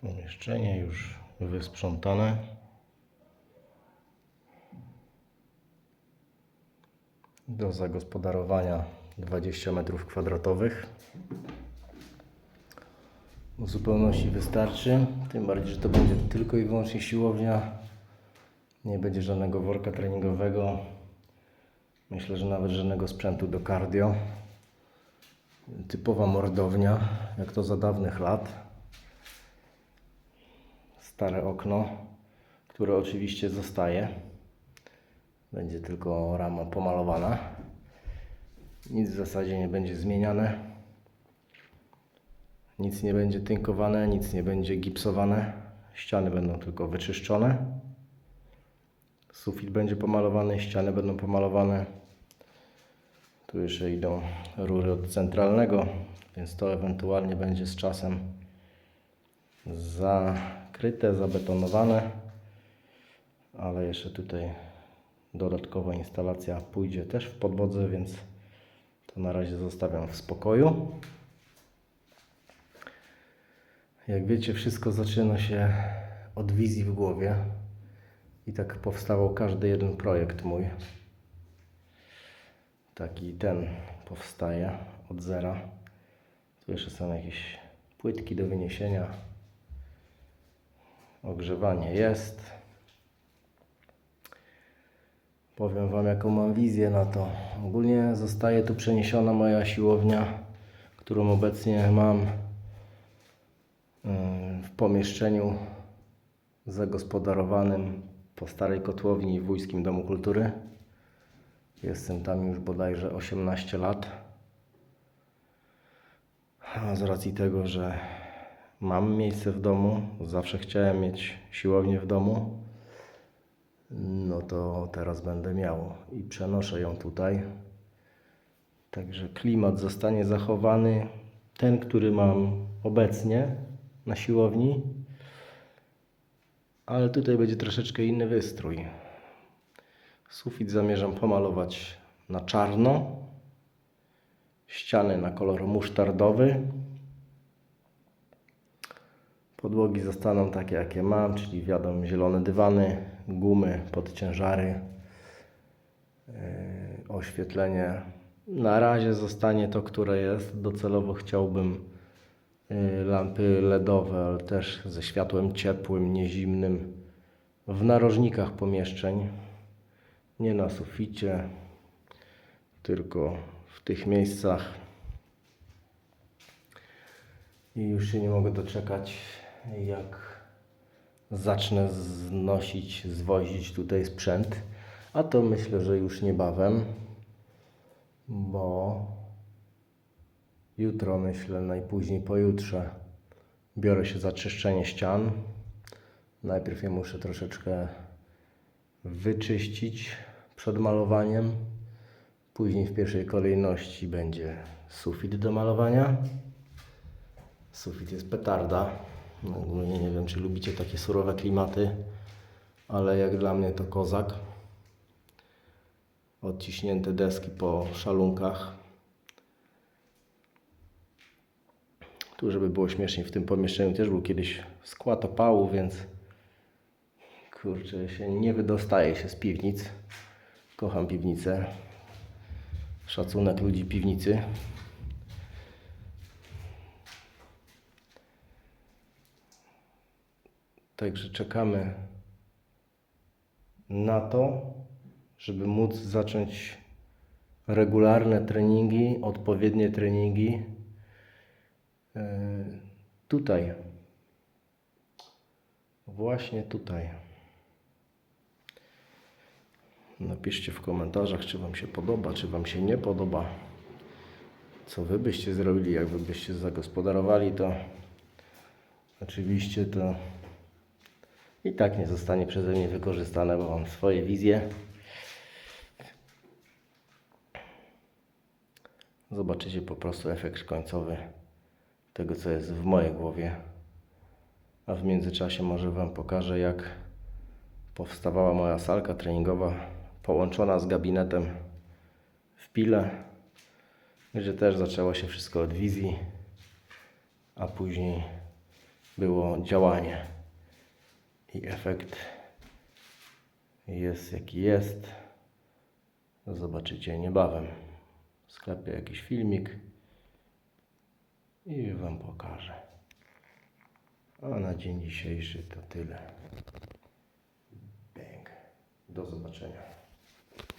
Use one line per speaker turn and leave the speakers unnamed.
Pomieszczenie już wysprzątane. Do zagospodarowania 20 metrów kwadratowych. W zupełności wystarczy. Tym bardziej, że to będzie tylko i wyłącznie siłownia. Nie będzie żadnego worka treningowego. Myślę, że nawet żadnego sprzętu do cardio. Typowa mordownia, jak to za dawnych lat. Stare okno, które oczywiście zostaje. Będzie tylko rama pomalowana. Nic w zasadzie nie będzie zmieniane. Nic nie będzie tynkowane, nic nie będzie gipsowane. Ściany będą tylko wyczyszczone. Sufit będzie pomalowany, ściany będą pomalowane. Tu jeszcze idą rury od centralnego, więc to ewentualnie będzie z czasem zakryte, zabetonowane. Ale jeszcze tutaj dodatkowa instalacja pójdzie też w podłodze, więc to na razie zostawiam w spokoju. Jak wiecie, wszystko zaczyna się od wizji w głowie. I tak powstawał każdy jeden projekt mój. Taki ten powstaje od zera. Tu jeszcze są jakieś płytki do wyniesienia. Ogrzewanie jest. Powiem Wam, jaką mam wizję na to. Ogólnie zostaje tu przeniesiona moja siłownia, którą obecnie mam yy, w pomieszczeniu zagospodarowanym po starej kotłowni w Wójskim Domu Kultury. Jestem tam już bodajże 18 lat. A z racji tego, że mam miejsce w domu, zawsze chciałem mieć siłownię w domu, no to teraz będę miał i przenoszę ją tutaj. Także klimat zostanie zachowany, ten, który mam obecnie na siłowni, ale tutaj będzie troszeczkę inny wystrój. Sufit zamierzam pomalować na czarno, ściany na kolor musztardowy. Podłogi zostaną takie, jakie mam, czyli wiadomo, zielone dywany, gumy pod ciężary, yy, oświetlenie. Na razie zostanie to, które jest. Docelowo chciałbym yy, lampy LEDowe, ale też ze światłem ciepłym, niezimnym w narożnikach pomieszczeń. Nie na suficie, tylko w tych miejscach. I już się nie mogę doczekać, jak zacznę znosić, zwozić tutaj sprzęt. A to myślę, że już niebawem, bo jutro, myślę, najpóźniej pojutrze biorę się za czyszczenie ścian. Najpierw je muszę troszeczkę wyczyścić przed malowaniem. Później w pierwszej kolejności będzie sufit do malowania. Sufit jest petarda. Ogólnie nie wiem, czy lubicie takie surowe klimaty, ale jak dla mnie to kozak. Odciśnięte deski po szalunkach. Tu, żeby było śmieszniej, w tym pomieszczeniu też był kiedyś skład opału, więc kurczę, się nie wydostaje się z piwnic. Kocham piwnicę. Szacunek ludzi piwnicy. Także czekamy na to, żeby móc zacząć regularne treningi, odpowiednie treningi e, tutaj. Właśnie tutaj. Napiszcie w komentarzach, czy Wam się podoba, czy Wam się nie podoba. Co Wy byście zrobili, jak Wy byście zagospodarowali to. Oczywiście to i tak nie zostanie przeze mnie wykorzystane, bo mam swoje wizje. Zobaczycie po prostu efekt końcowy tego, co jest w mojej głowie. A w międzyczasie może Wam pokażę, jak powstawała moja salka treningowa połączona z gabinetem w Pile. gdzie też zaczęło się wszystko od wizji, a później było działanie. I efekt jest jaki jest. Zobaczycie niebawem. Sklepie jakiś filmik i Wam pokażę. A na dzień dzisiejszy to tyle. Bęk. Do zobaczenia.